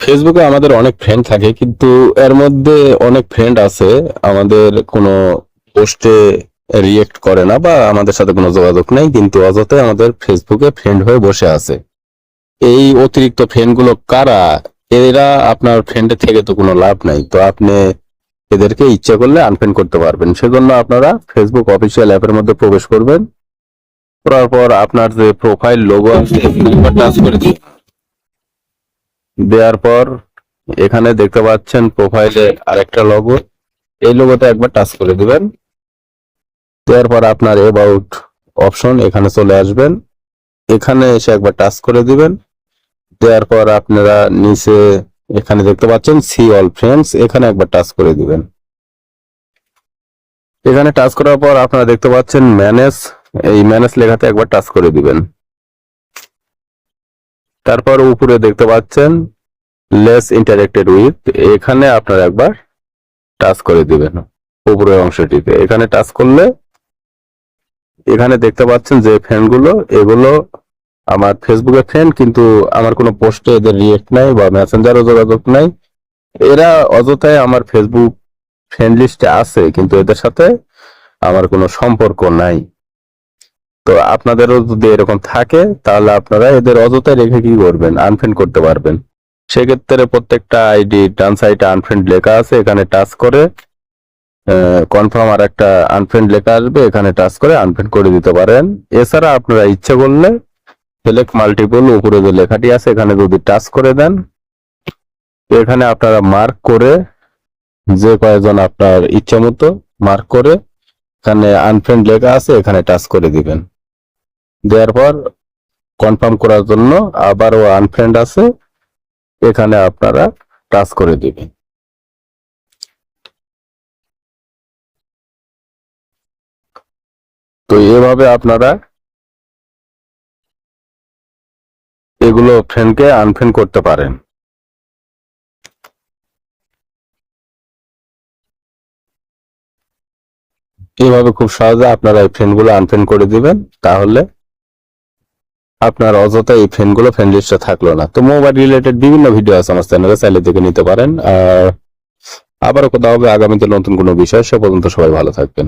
ফেসবুকে আমাদের অনেক ফ্রেন্ড থাকে, কিন্তু এর মধ্যে অনেক ফ্রেন্ড আছে, আমাদের কোনো পোস্টে রিয়েক্ট করে না বা আমাদের সাথে কোনো যোগাযোগ নেই, কিন্তু অযথাই আমাদের ফেসবুকে ফ্রেন্ড হয়ে বসে আছে। এই অতিরিক্ত ফ্রেন্ডগুলো কারা? এরা আপনার ফ্রেন্ডের থেকে তো কোনো লাভ নাই, তো আপনি এদেরকে ইচ্ছা করলে আনফ্রেন্ড করতে পারবেন। সেজন্য আপনারা ফেসবুক অফিসিয়াল অ্যাপের মধ্যে প্রবেশ করবেন। করার পর আপনার যে প্রোফাইল লোগো আছে করে দিন। দেওয়ার পর এখানে দেখতে পাচ্ছেন প্রোফাইলে আরেকটা লোগো এই লোগোতে একবার টাচ করে দিবেন। দেওয়ার পর আপনার এবাউট অপশন এখানে চলে আসবেন। এখানে এসে একবার টাচ করে দিবেন। দেওয়ার পর আপনারা নিচে এখানে দেখতে পাচ্ছেন সি অল ফ্রেন্ডস এখানে একবার টাচ করে দিবেন। এখানে টাচ করার পর আপনারা দেখতে পাচ্ছেন ম্যানেজ এই ম্যানেজ লেখাতে একবার টাচ করে দিবেন। তারপর উপরে দেখতে পাচ্ছেন লেস ইন্টারেক্টেড উইথ এখানে আপনারা একবার টাচ করে দিবেন উপরের অংশটিতে। এখানে টাচ করলে এখানে দেখতে পাচ্ছেন যে ফ্রেন্ডগুলো, এগুলো আমার ফেসবুকে ফ্রেন্ড কিন্তু আমার কোনো পোস্টে এদের রিয়েক্ট নাই বা মেসেঞ্জারও যোগাযোগ নাই। এরা অযথায় আমার ফেসবুক ফ্রেন্ড লিস্টে আছে, কিন্তু এদের সাথে আমার কোনো সম্পর্ক নাই। তো আপনাদেরও যদি এরকম থাকে, তাহলে আপনারা এদের অযথায় রেখে কি করবেন? আনফ্রেন্ড করতে পারবেন। সেক্ষেত্রে প্রত্যেকটা আইডি ডান সাইডে আনফ্রেন্ড লেখা আছে, এখানে টাচ করে কনফার্ম আর একটা আনফ্রেন্ড লেখা আসবে, এখানে টাচ করে আনফ্রেন্ড করে দিতে পারেন। এছাড়া আপনারা ইচ্ছে করলে সিলেক্ট মাল্টিপল উপরে যে লেখাটি আছে, এখানে যদি টাচ করে দেন, এখানে আপনারা মার্ক করে যে কয়েকজন আপনার ইচ্ছা মতো মার্ক করে এখানে আনফ্রেন্ড লেখা আছে, এখানে টাচ করে দিবেন। দেওয়ার পর কনফার্ম করার জন্য আবারও আনফ্রেন্ড আছে। এখানে আপনারা টাচ করে দিবেন। তো এভাবে আপনারা এগুলো ফ্রেন্ডকে আনফ্রেন্ড করতে পারেন। এইভাবে খুব সহজে আপনারা এই ফ্রেন্ডগুলো আনফ্রেন্ড করে দিবেন। তাহলে আপনার অযথা এই ফ্যানগুলো ফ্যান লিস্টে থাকল না। তো মোবাইল রিলেটেড বিভিন্ন ভিডিও আছে আমার চ্যানেলে চাইলে দেখে নিতে পারেন। আর আবারও কথা হবে আগামীতে নতুন কোনো বিষয়। সে পর্যন্ত সবাই ভালো থাকবেন।